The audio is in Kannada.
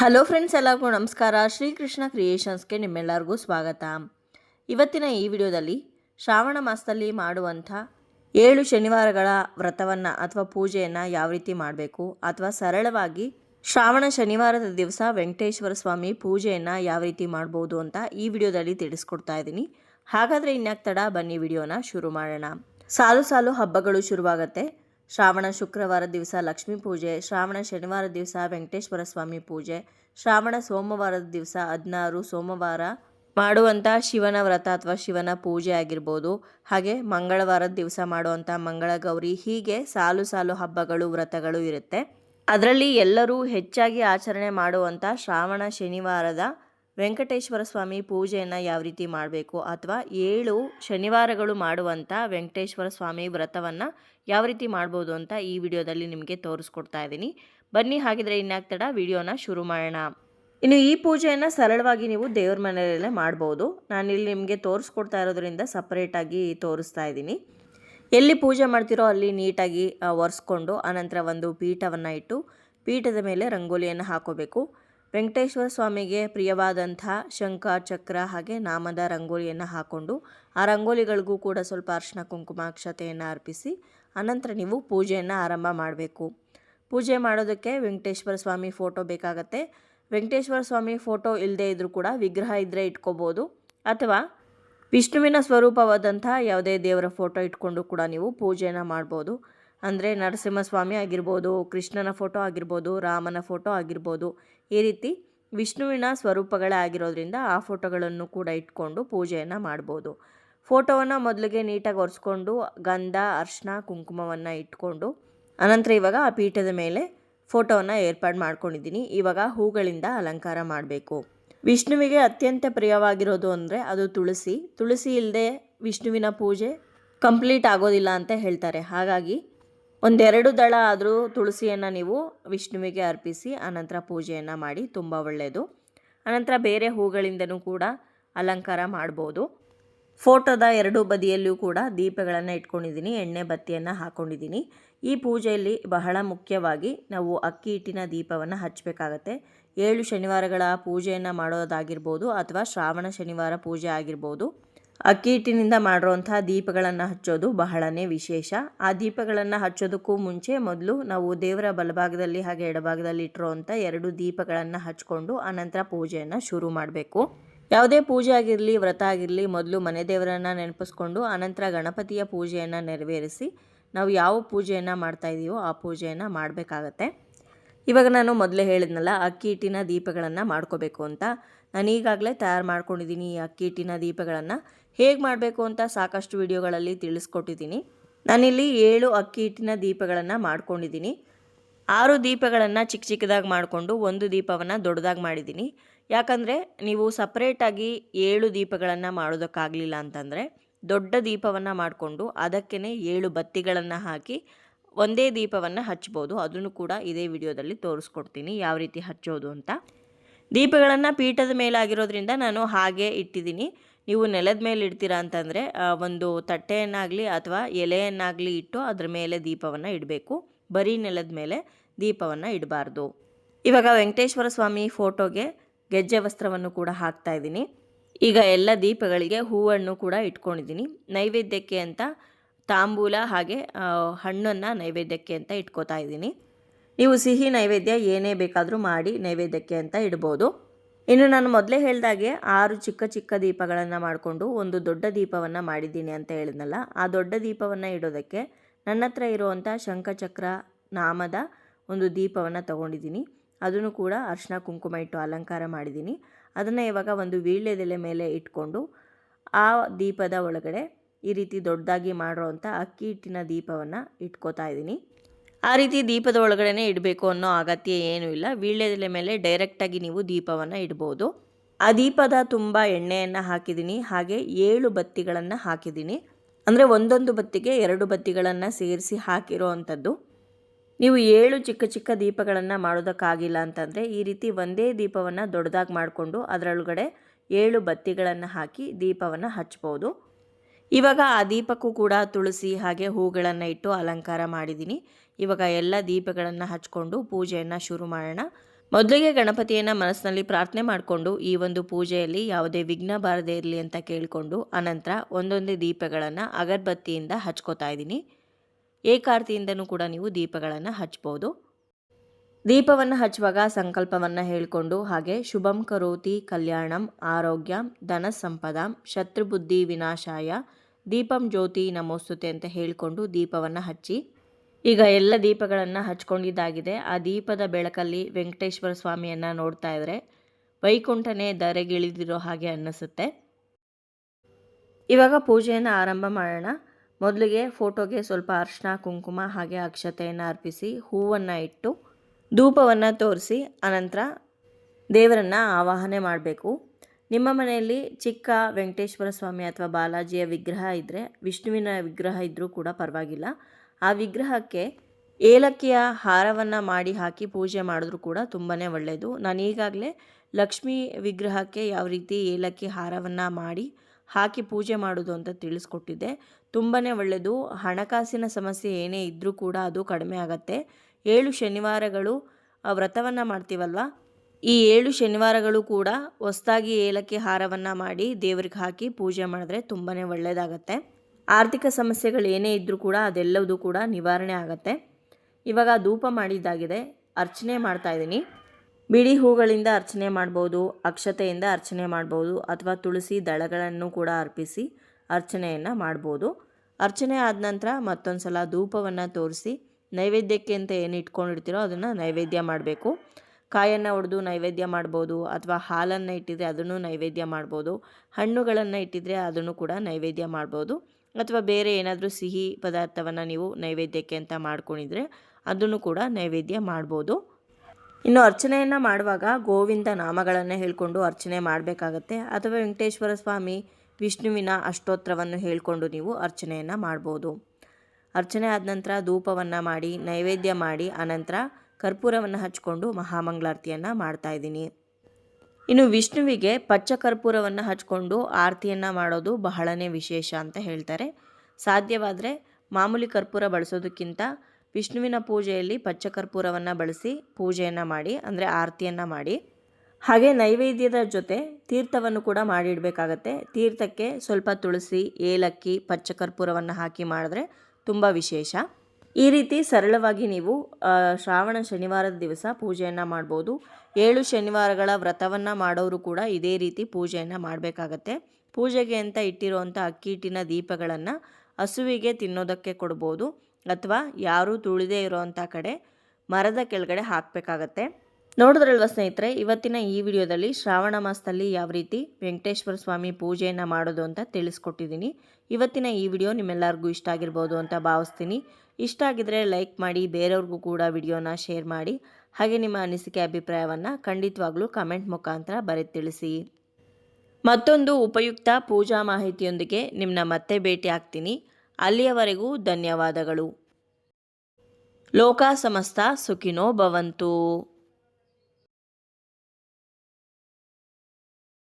ಹಲೋ ಫ್ರೆಂಡ್ಸ್ ಎಲ್ಲರಿಗೂ ನಮಸ್ಕಾರ. ಶ್ರೀಕೃಷ್ಣ ಕ್ರಿಯೇಷನ್ಸ್ಗೆ ನಿಮ್ಮೆಲ್ಲರಿಗೂ ಸ್ವಾಗತ. ಇವತ್ತಿನ ಈ ವಿಡಿಯೋದಲ್ಲಿ ಶ್ರಾವಣ ಮಾಸದಲ್ಲಿ ಮಾಡುವಂಥ ಏಳು ಶನಿವಾರಗಳ ವ್ರತವನ್ನು ಅಥವಾ ಪೂಜೆಯನ್ನು ಯಾವ ರೀತಿ ಮಾಡಬೇಕು ಅಥವಾ ಸರಳವಾಗಿ ಶ್ರಾವಣ ಶನಿವಾರದ ದಿವಸ ವೆಂಕಟೇಶ್ವರ ಸ್ವಾಮಿ ಪೂಜೆಯನ್ನು ಯಾವ ರೀತಿ ಮಾಡ್ಬೋದು ಅಂತ ಈ ವಿಡಿಯೋದಲ್ಲಿ ತಿಳಿಸ್ಕೊಡ್ತಾ ಇದ್ದೀನಿ. ಹಾಗಾದರೆ ಇನ್ಯಾಕ್ ತಡ? ಬನ್ನಿ ವಿಡಿಯೋನ ಶುರು ಮಾಡೋಣ. ಸಾಲು ಸಾಲು ಹಬ್ಬಗಳು ಶುರುವಾಗತ್ತೆ. ಶ್ರಾವಣ ಶುಕ್ರವಾರ ದಿವಸ ಲಕ್ಷ್ಮೀ ಪೂಜೆ, ಶ್ರಾವಣ ಶನಿವಾರ ದಿವಸ ವೆಂಕಟೇಶ್ವರ ಸ್ವಾಮಿ ಪೂಜೆ, ಶ್ರಾವಣ ಸೋಮವಾರದ ದಿವಸ ಹದಿನಾರು ಸೋಮವಾರ ಮಾಡುವಂಥ ಶಿವನ ವ್ರತ ಅಥವಾ ಶಿವನ ಪೂಜೆ ಆಗಿರ್ಬೋದು. ಹಾಗೆ ಮಂಗಳವಾರದ ದಿವಸ ಮಾಡುವಂಥ ಮಂಗಳ ಗೌರಿ ಹೀಗೆ ಸಾಲು ಸಾಲು ಹಬ್ಬಗಳು, ವ್ರತಗಳು ಇರುತ್ತೆ. ಅದರಲ್ಲಿ ಎಲ್ಲರೂ ಹೆಚ್ಚಾಗಿ ಆಚರಣೆ ಮಾಡುವಂಥ ಶ್ರಾವಣ ಶನಿವಾರದ ವೆಂಕಟೇಶ್ವರ ಸ್ವಾಮಿ ಪೂಜೆಯನ್ನು ಯಾವ ರೀತಿ ಮಾಡಬೇಕು ಅಥವಾ ಏಳು ಶನಿವಾರಗಳು ಮಾಡುವಂಥ ವೆಂಕಟೇಶ್ವರ ಸ್ವಾಮಿ ವ್ರತವನ್ನು ಯಾವ ರೀತಿ ಮಾಡ್ಬೋದು ಅಂತ ಈ ವಿಡಿಯೋದಲ್ಲಿ ನಿಮಗೆ ತೋರಿಸ್ಕೊಡ್ತಾ ಇದ್ದೀನಿ. ಬನ್ನಿ, ಹಾಗಿದ್ರೆ ಇನ್ನಾಗ್ತಡ ವಿಡಿಯೋನ ಶುರು ಮಾಡೋಣ. ಇನ್ನು ಈ ಪೂಜೆಯನ್ನು ಸರಳವಾಗಿ ನೀವು ದೇವ್ರ ಮನೆಯಲ್ಲೇ ಮಾಡ್ಬೋದು. ನಾನಿಲ್ಲಿ ನಿಮಗೆ ತೋರಿಸ್ಕೊಡ್ತಾ ಇರೋದ್ರಿಂದ ಸಪ್ರೇಟಾಗಿ ತೋರಿಸ್ತಾ ಇದ್ದೀನಿ. ಎಲ್ಲಿ ಪೂಜೆ ಮಾಡ್ತಿರೋ ಅಲ್ಲಿ ನೀಟಾಗಿ ಒರೆಸ್ಕೊಂಡು, ಆನಂತರ ಒಂದು ಪೀಠವನ್ನು ಇಟ್ಟು ಪೀಠದ ಮೇಲೆ ರಂಗೋಲಿಯನ್ನು ಹಾಕೋಬೇಕು. ವೆಂಕಟೇಶ್ವರ ಸ್ವಾಮಿಗೆ ಪ್ರಿಯವಾದಂಥ ಶಂಖ, ಚಕ್ರ ಹಾಗೆ ನಾಮದ ರಂಗೋಲಿಯನ್ನು ಹಾಕ್ಕೊಂಡು ಆ ರಂಗೋಲಿಗಳಿಗೂ ಕೂಡ ಸ್ವಲ್ಪ ಅರ್ಶಿನ, ಕುಂಕುಮ, ಅಕ್ಷತೆಯನ್ನು ಅರ್ಪಿಸಿ ಅನಂತರ ನೀವು ಪೂಜೆಯನ್ನು ಆರಂಭ ಮಾಡಬೇಕು. ಪೂಜೆ ಮಾಡೋದಕ್ಕೆ ವೆಂಕಟೇಶ್ವರ ಸ್ವಾಮಿ ಫೋಟೋ ಬೇಕಾಗತ್ತೆ. ವೆಂಕಟೇಶ್ವರ ಸ್ವಾಮಿ ಫೋಟೋ ಇಲ್ಲದೇ ಇದ್ದರೂ ಕೂಡ ವಿಗ್ರಹ ಇದ್ದರೆ ಇಟ್ಕೋಬೋದು. ಅಥವಾ ವಿಷ್ಣುವಿನ ಸ್ವರೂಪವಾದಂಥ ಯಾವುದೇ ದೇವರ ಫೋಟೋ ಇಟ್ಕೊಂಡು ಕೂಡ ನೀವು ಪೂಜೆಯನ್ನು ಮಾಡ್ಬೋದು. ಅಂದರೆ ನರಸಿಂಹಸ್ವಾಮಿ ಆಗಿರ್ಬೋದು, ಕೃಷ್ಣನ ಫೋಟೋ ಆಗಿರ್ಬೋದು, ರಾಮನ ಫೋಟೋ ಆಗಿರ್ಬೋದು ಈ ರೀತಿ ವಿಷ್ಣುವಿನ ಸ್ವರೂಪಗಳೇ ಆಗಿರೋದ್ರಿಂದ ಆ ಫೋಟೋಗಳನ್ನು ಕೂಡ ಇಟ್ಕೊಂಡು ಪೂಜೆಯನ್ನು ಮಾಡ್ಬೋದು. ಫೋಟೋವನ್ನು ಮೊದಲಿಗೆ ನೀಟಾಗಿ ಒರೆಸ್ಕೊಂಡು ಗಂಧ ಅರ್ಶಿನ ಕುಂಕುಮವನ್ನು ಇಟ್ಕೊಂಡು ಅನಂತರ ಇವಾಗ ಆ ಪೀಠದ ಮೇಲೆ ಫೋಟೋವನ್ನು ಏರ್ಪಾಡು ಮಾಡ್ಕೊಂಡಿದ್ದೀನಿ. ಇವಾಗ ಹೂಗಳಿಂದ ಅಲಂಕಾರ ಮಾಡಬೇಕು. ವಿಷ್ಣುವಿಗೆ ಅತ್ಯಂತ ಪ್ರಿಯವಾಗಿರೋದು ಅಂದರೆ ಅದು ತುಳಸಿ. ತುಳಸಿ ಇಲ್ಲದೆ ವಿಷ್ಣುವಿನ ಪೂಜೆ ಕಂಪ್ಲೀಟ್ ಆಗೋದಿಲ್ಲ ಅಂತ ಹೇಳ್ತಾರೆ. ಹಾಗಾಗಿ ಒಂದೆರಡು ದಳ ಆದರೂ ತುಳಸಿಯನ್ನು ನೀವು ವಿಷ್ಣುವಿಗೆ ಅರ್ಪಿಸಿ, ಆನಂತರ ಪೂಜೆಯನ್ನು ಮಾಡಿ ತುಂಬ ಒಳ್ಳೆಯದು ಅನಂತರ ಬೇರೆ ಹೂಗಳಿಂದನೂ ಕೂಡ ಅಲಂಕಾರ ಮಾಡ್ಬೋದು. ಫೋಟೋದ ಎರಡು ಬದಿಯಲ್ಲೂ ಕೂಡ ದೀಪಗಳನ್ನು ಇಟ್ಕೊಂಡಿದ್ದೀನಿ, ಎಣ್ಣೆ ಬತ್ತಿಯನ್ನು ಹಾಕ್ಕೊಂಡಿದ್ದೀನಿ ಈ ಪೂಜೆಯಲ್ಲಿ ಬಹಳ ಮುಖ್ಯವಾಗಿ ನಾವು ಅಕ್ಕಿ ಹಿಟ್ಟಿನ ದೀಪವನ್ನು ಹಚ್ಚಬೇಕಾಗತ್ತೆ. ಏಳು ಶನಿವಾರಗಳ ಪೂಜೆಯನ್ನು ಮಾಡೋದಾಗಿರ್ಬೋದು ಅಥವಾ ಶ್ರಾವಣ ಶನಿವಾರ ಪೂಜೆ ಆಗಿರ್ಬೋದು. ಅಕ್ಕಿ ಹಿಟ್ಟಿನಿಂದ ಮಾಡಿರುವಂಥ ದೀಪಗಳನ್ನು ಹಚ್ಚೋದು ಬಹಳನೇ ವಿಶೇಷ. ಆ ದೀಪಗಳನ್ನು ಹಚ್ಚೋದಕ್ಕೂ ಮುಂಚೆ ಮೊದಲು ನಾವು ದೇವರ ಬಲಭಾಗದಲ್ಲಿ ಹಾಗೆ ಎಡಭಾಗದಲ್ಲಿ ಇಟ್ಟಿರುವಂಥ ಎರಡು ದೀಪಗಳನ್ನು ಹಚ್ಕೊಂಡು ಆನಂತರ ಪೂಜೆಯನ್ನು ಶುರು ಮಾಡಬೇಕು. ಯಾವುದೇ ಪೂಜೆ ಆಗಿರಲಿ, ವ್ರತ ಆಗಿರಲಿ, ಮೊದಲು ಮನೆ ದೇವರನ್ನು ನೆನಪಿಸ್ಕೊಂಡು ಆನಂತರ ಗಣಪತಿಯ ಪೂಜೆಯನ್ನು ನೆರವೇರಿಸಿ ನಾವು ಯಾವ ಪೂಜೆಯನ್ನು ಮಾಡ್ತಾ ಇದೀವೋ ಆ ಪೂಜೆಯನ್ನು ಮಾಡಬೇಕಾಗತ್ತೆ. ಇವಾಗ ನಾನು ಮೊದಲೇ ಹೇಳಿದ್ನಲ್ಲ ಅಕ್ಕಿ ಹಿಟ್ಟಿನ ದೀಪಗಳನ್ನು ಮಾಡ್ಕೋಬೇಕು ಅಂತ. ನಾನು ಈಗಾಗಲೇ ತಯಾರು ಮಾಡ್ಕೊಂಡಿದ್ದೀನಿ ಈ ಅಕ್ಕಿ ಹಿಟ್ಟಿನ ದೀಪಗಳನ್ನು. ಹೇಗೆ ಮಾಡಬೇಕು ಅಂತ ಸಾಕಷ್ಟು ವಿಡಿಯೋಗಳಲ್ಲಿ ತಿಳಿಸ್ಕೊಟ್ಟಿದ್ದೀನಿ. ನಾನಿಲ್ಲಿ ಏಳು ಅಕ್ಕಿ ಹಿಟ್ಟಿನ ದೀಪಗಳನ್ನು ಮಾಡ್ಕೊಂಡಿದ್ದೀನಿ. ಆರು ದೀಪಗಳನ್ನು ಚಿಕ್ಕ ಚಿಕ್ಕದಾಗಿ ಮಾಡಿಕೊಂಡು ಒಂದು ದೀಪವನ್ನು ದೊಡ್ಡದಾಗಿ ಮಾಡಿದ್ದೀನಿ. ಯಾಕಂದರೆ ನೀವು ಸಪ್ರೇಟಾಗಿ ಏಳು ದೀಪಗಳನ್ನು ಮಾಡೋದಕ್ಕಾಗಲಿಲ್ಲ ಅಂತಂದರೆ ದೊಡ್ಡ ದೀಪವನ್ನು ಮಾಡಿಕೊಂಡು ಅದಕ್ಕೇ ಏಳು ಬತ್ತಿಗಳನ್ನು ಹಾಕಿ ಒಂದೇ ದೀಪವನ್ನು ಹಚ್ಬೋದು. ಅದನ್ನು ಕೂಡ ಇದೇ ವಿಡಿಯೋದಲ್ಲಿ ತೋರಿಸ್ಕೊಡ್ತೀನಿ ಯಾವ ರೀತಿ ಹಚ್ಚೋದು ಅಂತ. ದೀಪಗಳನ್ನು ಪೀಠದ ಮೇಲಾಗಿರೋದ್ರಿಂದ ನಾನು ಹಾಗೆ ಇಟ್ಟಿದ್ದೀನಿ. ನೀವು ನೆಲದ ಮೇಲೆ ಇಡ್ತೀರಾ ಅಂತಂದರೆ ಒಂದು ತಟ್ಟೆಯನ್ನಾಗಲಿ ಅಥವಾ ಎಲೆಯನ್ನಾಗಲಿ ಇಟ್ಟು ಅದರ ಮೇಲೆ ದೀಪವನ್ನು ಇಡಬೇಕು. ಬರೀ ನೆಲದ ಮೇಲೆ ದೀಪವನ್ನು ಇಡಬಾರ್ದು. ಇವಾಗ ವೆಂಕಟೇಶ್ವರ ಸ್ವಾಮಿ ಫೋಟೋಗೆ ಗೆಜ್ಜೆ ವಸ್ತ್ರವನ್ನು ಕೂಡ ಹಾಕ್ತಾ ಇದ್ದೀನಿ. ಈಗ ಎಲ್ಲ ದೀಪಗಳಿಗೆ ಹೂವನ್ನು ಕೂಡ ಇಟ್ಕೊಂಡಿದ್ದೀನಿ. ನೈವೇದ್ಯಕ್ಕೆ ಅಂತ ತಾಂಬೂಲ ಹಾಗೆ ಹಣ್ಣನ್ನು ನೈವೇದ್ಯಕ್ಕೆ ಅಂತ ಇಟ್ಕೋತಾ ಇದ್ದೀನಿ. ನೀವು ಸಿಹಿ ನೈವೇದ್ಯ ಏನೇ ಬೇಕಾದರೂ ಮಾಡಿ ನೈವೇದ್ಯಕ್ಕೆ ಅಂತ ಇಡ್ಬೋದು. ಇನ್ನು ನಾನು ಮೊದಲೇ ಹೇಳಿದಾಗೆ ಆರು ಚಿಕ್ಕ ಚಿಕ್ಕ ದೀಪಗಳನ್ನು ಮಾಡಿಕೊಂಡು ಒಂದು ದೊಡ್ಡ ದೀಪವನ್ನು ಮಾಡಿದ್ದೀನಿ ಅಂತ ಹೇಳಿದ್ನಲ್ಲ, ಆ ದೊಡ್ಡ ದೀಪವನ್ನು ಇಡೋದಕ್ಕೆ ನನ್ನ ಹತ್ರ ಇರುವಂಥ ಶಂಖಚಕ್ರ ನಾಮದ ಒಂದು ದೀಪವನ್ನು ತಗೊಂಡಿದ್ದೀನಿ. ಅದನ್ನು ಕೂಡ ಅರ್ಶಿನ ಕುಂಕುಮ ಇಟ್ಟು ಅಲಂಕಾರ ಮಾಡಿದ್ದೀನಿ. ಅದನ್ನು ಇವಾಗ ಒಂದು ವೀಳ್ಯದೆಲೆ ಮೇಲೆ ಇಟ್ಕೊಂಡು ಆ ದೀಪದ ಒಳಗಡೆ ಈ ರೀತಿ ದೊಡ್ಡದಾಗಿ ಮಾಡಿರೋವಂಥ ಅಕ್ಕಿ ಹಿಟ್ಟಿನ ದೀಪವನ್ನು ಇಟ್ಕೋತಾ ಇದ್ದೀನಿ. ಆ ರೀತಿ ದೀಪದ ಒಳಗಡೆನೇ ಇಡಬೇಕು ಅನ್ನೋ ಅಗತ್ಯ ಏನೂ ಇಲ್ಲ. ವೀಳ್ಯದೆಲೆ ಮೇಲೆ ಡೈರೆಕ್ಟಾಗಿ ನೀವು ದೀಪವನ್ನು ಇಡ್ಬೋದು. ಆ ದೀಪದ ತುಂಬ ಎಣ್ಣೆಯನ್ನು ಹಾಕಿದ್ದೀನಿ. ಹಾಗೆ ಏಳು ಬತ್ತಿಗಳನ್ನು ಹಾಕಿದ್ದೀನಿ. ಅಂದರೆ ಒಂದೊಂದು ಬತ್ತಿಗೆ ಎರಡು ಬತ್ತಿಗಳನ್ನು ಸೇರಿಸಿ ಹಾಕಿರೋ ಅಂಥದ್ದು. ನೀವು ಏಳು ಚಿಕ್ಕ ಚಿಕ್ಕ ದೀಪಗಳನ್ನು ಮಾಡೋದಕ್ಕಾಗಿಲ್ಲ ಅಂತಂದರೆ ಈ ರೀತಿ ಒಂದೇ ದೀಪವನ್ನು ದೊಡ್ಡದಾಗಿ ಮಾಡಿಕೊಂಡು ಅದರೊಳಗಡೆ ಏಳು ಬತ್ತಿಗಳನ್ನು ಹಾಕಿ ದೀಪವನ್ನು ಹಚ್ಬೋದು. ಇವಾಗ ಆ ದೀಪಕ್ಕೂ ಕೂಡ ತುಳಸಿ ಹಾಗೆ ಹೂಗಳನ್ನು ಇಟ್ಟು ಅಲಂಕಾರ ಮಾಡಿದ್ದೀನಿ. ಇವಾಗ ಎಲ್ಲ ದೀಪಗಳನ್ನು ಹಚ್ಕೊಂಡು ಪೂಜೆಯನ್ನು ಶುರು ಮಾಡೋಣ. ಮೊದಲಿಗೆ ಗಣಪತಿಯನ್ನು ಮನಸ್ಸಿನಲ್ಲಿ ಪ್ರಾರ್ಥನೆ ಮಾಡಿಕೊಂಡು ಈ ಒಂದು ಪೂಜೆಯಲ್ಲಿ ಯಾವುದೇ ವಿಘ್ನ ಬಾರದೇ ಇರಲಿ ಅಂತ ಕೇಳಿಕೊಂಡು ಅನಂತರ ಒಂದೊಂದೇ ದೀಪಗಳನ್ನು ಅಗರಬತ್ತಿಯಿಂದ ಹಚ್ಕೋತಾ ಇದ್ದೀನಿ. ಏಕಾರ್ತಿಯಿಂದನೂ ಕೂಡ ನೀವು ದೀಪಗಳನ್ನು ಹಚ್ಬೋದು. ದೀಪವನ್ನು ಹಚ್ಚುವಾಗ ಸಂಕಲ್ಪವನ್ನು ಹೇಳಿಕೊಂಡು ಹಾಗೆ ಶುಭಂ ಕರೋತಿ ಕಲ್ಯಾಣಂ ಆರೋಗ್ಯಂ ಧನ ಸಂಪದಾಂ ಶತ್ರುಬುದ್ಧಿ ವಿನಾಶಾಯ ದೀಪಂ ಜ್ಯೋತಿ ನಮೋಸ್ತುತೆ ಅಂತ ಹೇಳಿಕೊಂಡು ದೀಪವನ್ನು ಹಚ್ಚಿ ಈಗ ಎಲ್ಲ ದೀಪಗಳನ್ನು ಹಚ್ಕೊಂಡಿದ್ದಾಗಿದೆ. ಆ ದೀಪದ ಬೆಳಕಲ್ಲಿ ವೆಂಕಟೇಶ್ವರ ಸ್ವಾಮಿಯನ್ನು ನೋಡ್ತಾ ಇದ್ರೆ ವೈಕುಂಠನೇ ಧರೆಗಿಳಿದಿರೋ ಹಾಗೆ ಅನ್ನಿಸುತ್ತೆ. ಇವಾಗ ಪೂಜೆಯನ್ನು ಆರಂಭ ಮಾಡೋಣ. ಮೊದಲಿಗೆ ಫೋಟೋಗೆ ಸ್ವಲ್ಪ ಅರಿಶಿನ ಕುಂಕುಮ ಹಾಗೆ ಅಕ್ಷತೆಯನ್ನು ಅರ್ಪಿಸಿ ಹೂವನ್ನು ಇಟ್ಟು ಧೂಪವನ್ನು ತೋರಿಸಿ ಅನಂತರ ದೇವರನ್ನು ಆವಾಹನೆ ಮಾಡಬೇಕು. ನಿಮ್ಮ ಮನೆಯಲ್ಲಿ ಚಿಕ್ಕ ವೆಂಕಟೇಶ್ವರ ಸ್ವಾಮಿ ಅಥವಾ ಬಾಲಾಜಿಯ ವಿಗ್ರಹ ಇದ್ದರೆ ವಿಷ್ಣುವಿನ ವಿಗ್ರಹ ಇದ್ದರೂ ಕೂಡ ಪರವಾಗಿಲ್ಲ. ಆ ವಿಗ್ರಹಕ್ಕೆ ಏಲಕ್ಕಿಯ ಹಾರವನ್ನು ಮಾಡಿ ಹಾಕಿ ಪೂಜೆ ಮಾಡಿದ್ರು ಕೂಡ ತುಂಬಾ ಒಳ್ಳೆಯದು ನಾನು ಈಗಾಗಲೇ ಲಕ್ಷ್ಮೀ ವಿಗ್ರಹಕ್ಕೆ ಯಾವ ರೀತಿ ಏಲಕ್ಕಿ ಹಾರವನ್ನು ಮಾಡಿ ಹಾಕಿ ಪೂಜೆ ಮಾಡೋದು ಅಂತ ತಿಳಿಸ್ಕೊಟ್ಟಿದ್ದೆ. ತುಂಬಾ ಒಳ್ಳೆಯದು ಹಣಕಾಸಿನ ಸಮಸ್ಯೆ ಏನೇ ಇದ್ದರೂ ಕೂಡ ಅದು ಕಡಿಮೆ ಆಗುತ್ತೆ. ಏಳು ಶನಿವಾರಗಳು ವ್ರತವನ್ನು ಮಾಡ್ತೀವಲ್ವ? ಈ ಏಳು ಶನಿವಾರಗಳು ಕೂಡ ಹೊಸ್ದಾಗಿ ಏಲಕ್ಕಿ ಹಾರವನ್ನು ಮಾಡಿ ದೇವ್ರಿಗೆ ಹಾಕಿ ಪೂಜೆ ಮಾಡಿದ್ರೆ ತುಂಬಾ ಒಳ್ಳೆಯದಾಗತ್ತೆ ಆರ್ಥಿಕ ಸಮಸ್ಯೆಗಳು ಏನೇ ಇದ್ದರೂ ಕೂಡ ಅದೆಲ್ಲವೂ ಕೂಡ ನಿವಾರಣೆ ಆಗುತ್ತೆ. ಇವಾಗ ಧೂಪ ಮಾಡಿದ್ದಾಗಿದೆ, ಅರ್ಚನೆ ಮಾಡ್ತಾ ಇದ್ದೀನಿ. ಬಿಳಿ ಹೂಗಳಿಂದ ಅರ್ಚನೆ ಮಾಡ್ಬೋದು, ಅಕ್ಷತೆಯಿಂದ ಅರ್ಚನೆ ಮಾಡ್ಬೋದು, ಅಥವಾ ತುಳಸಿ ದಳಗಳನ್ನು ಕೂಡ ಅರ್ಪಿಸಿ ಅರ್ಚನೆಯನ್ನು ಮಾಡ್ಬೋದು. ಅರ್ಚನೆ ಆದ ನಂತರ ಮತ್ತೊಂದು ಸಲ ಧೂಪವನ್ನು ತೋರಿಸಿ ನೈವೇದ್ಯಕ್ಕೆ ಅಂತ ಏನು ಇಟ್ಕೊಂಡಿರ್ತೀರೋ ಅದನ್ನು ನೈವೇದ್ಯ ಮಾಡಬೇಕು. ಕಾಯನ್ನು ಒಡೆದು ನೈವೇದ್ಯ ಮಾಡ್ಬೋದು, ಅಥವಾ ಹಾಲನ್ನು ಇಟ್ಟಿದ್ರೆ ಅದನ್ನು ನೈವೇದ್ಯ ಮಾಡ್ಬೋದು, ಹಣ್ಣುಗಳನ್ನು ಇಟ್ಟಿದ್ರೆ ಅದನ್ನು ಕೂಡ ನೈವೇದ್ಯ ಮಾಡ್ಬೋದು. ಅಥವಾ ಬೇರೆ ಏನಾದರೂ ಸಿಹಿ ಪದಾರ್ಥವನ್ನು ನೀವು ನೈವೇದ್ಯಕ್ಕೆ ಅಂತ ಮಾಡ್ಕೊಂಡಿದ್ರೆ ಅದನ್ನು ಕೂಡ ನೈವೇದ್ಯ ಮಾಡ್ಬೋದು. ಇನ್ನು ಅರ್ಚನೆಯನ್ನು ಮಾಡುವಾಗ ಗೋವಿಂದ ನಾಮಗಳನ್ನು ಹೇಳಿಕೊಂಡು ಅರ್ಚನೆ ಮಾಡಬೇಕಾಗತ್ತೆ. ಅಥವಾ ವೆಂಕಟೇಶ್ವರ ಸ್ವಾಮಿ ವಿಷ್ಣುವಿನ ಅಷ್ಟೋತ್ರವನ್ನು ಹೇಳಿಕೊಂಡು ನೀವು ಅರ್ಚನೆಯನ್ನು ಮಾಡ್ಬೋದು. ಅರ್ಚನೆ ಆದ ನಂತರ ಧೂಪವನ್ನು ಮಾಡಿ, ನೈವೇದ್ಯ ಮಾಡಿ ಅನಂತರ ಕರ್ಪೂರವನ್ನು ಹಚ್ಕೊಂಡು ಮಹಾಮಂಗಳಾರತಿಯನ್ನು ಮಾಡ್ತಾ ಇದ್ದೀನಿ. ಇನ್ನು ವಿಷ್ಣುವಿಗೆ ಪಚ್ಚ ಕರ್ಪೂರವನ್ನು ಹಚ್ಕೊಂಡು ಆರತಿಯನ್ನು ಮಾಡೋದು ಬಹಳನೇ ವಿಶೇಷ ಅಂತ ಹೇಳ್ತಾರೆ. ಸಾಧ್ಯವಾದರೆ ಮಾಮೂಲಿ ಕರ್ಪೂರ ಬಳಸೋದಕ್ಕಿಂತ ವಿಷ್ಣುವಿನ ಪೂಜೆಯಲ್ಲಿ ಪಚ್ಚ ಕರ್ಪೂರವನ್ನು ಬಳಸಿ ಪೂಜೆಯನ್ನು ಮಾಡಿ, ಅಂದರೆ ಆರತಿಯನ್ನು ಮಾಡಿ. ಹಾಗೆ ನೈವೇದ್ಯದ ಜೊತೆ ತೀರ್ಥವನ್ನು ಕೂಡ ಮಾಡಿಡಬೇಕಾಗತ್ತೆ. ತೀರ್ಥಕ್ಕೆ ಸ್ವಲ್ಪ ತುಳಸಿ, ಏಲಕ್ಕಿ ಪಚ್ಚ ಕರ್ಪೂರವನ್ನು ಹಾಕಿ ಮಾಡಿದ್ರೆ ತುಂಬ ವಿಶೇಷ. ಈ ರೀತಿ ಸರಳವಾಗಿ ನೀವು ಶ್ರಾವಣ ಶನಿವಾರದ ದಿವಸ ಪೂಜೆಯನ್ನು ಮಾಡ್ಬೋದು. ಏಳು ಶನಿವಾರಗಳ ವ್ರತವನ್ನು ಮಾಡೋರು ಕೂಡ ಇದೇ ರೀತಿ ಪೂಜೆಯನ್ನು ಮಾಡಬೇಕಾಗತ್ತೆ. ಪೂಜೆಗೆ ಅಂತ ಇಟ್ಟಿರುವಂಥ ಅಕ್ಕಿ ಹಿಟ್ಟಿನ ದೀಪಗಳನ್ನು ಹಸುವಿಗೆ ತಿನ್ನೋದಕ್ಕೆ ಕೊಡ್ಬೋದು ಅಥವಾ ಯಾರೂ ತುಳಿದೇ ಇರೋವಂಥ ಕಡೆ ಮರದ ಕೆಳಗಡೆ ಹಾಕಬೇಕಾಗತ್ತೆ. ನೋಡಿದ್ರಲ್ವ ಸ್ನೇಹಿತರೆ, ಇವತ್ತಿನ ಈ ವಿಡಿಯೋದಲ್ಲಿ ಶ್ರಾವಣ ಮಾಸದಲ್ಲಿ ಯಾವ ರೀತಿ ವೆಂಕಟೇಶ್ವರ ಸ್ವಾಮಿ ಪೂಜೆಯನ್ನು ಮಾಡೋದು ಅಂತ ತಿಳಿಸ್ಕೊಟ್ಟಿದ್ದೀನಿ. ಇವತ್ತಿನ ಈ ವಿಡಿಯೋ ನಿಮ್ಮೆಲ್ಲರಿಗೂ ಇಷ್ಟ ಆಗಿರ್ಬೋದು ಅಂತ ಭಾವಿಸ್ತೀನಿ. ಇಷ್ಟ ಆಗಿದ್ರೆ ಲೈಕ್ ಮಾಡಿ, ಬೇರೆಯವ್ರಿಗೂ ಕೂಡ ವಿಡಿಯೋನ ಶೇರ್ ಮಾಡಿ. ಹಾಗೆ ನಿಮ್ಮ ಅನಿಸಿಕೆ ಅಭಿಪ್ರಾಯವನ್ನು ಖಂಡಿತವಾಗ್ಲೂ ಕಮೆಂಟ್ ಮುಖಾಂತರ ಬರೆ ತಿಳಿಸಿ ಮತ್ತೊಂದು ಉಪಯುಕ್ತ ಪೂಜಾ ಮಾಹಿತಿಯೊಂದಿಗೆ ನಿಮ್ಮನ್ನ ಮತ್ತೆ ಭೇಟಿ ಆಗ್ತೀನಿ. ಅಲ್ಲಿಯವರೆಗೂ ಧನ್ಯವಾದಗಳು. ಲೋಕ ಸಮಸ್ತ ಸುಖಿನೋ ಭವಂತು.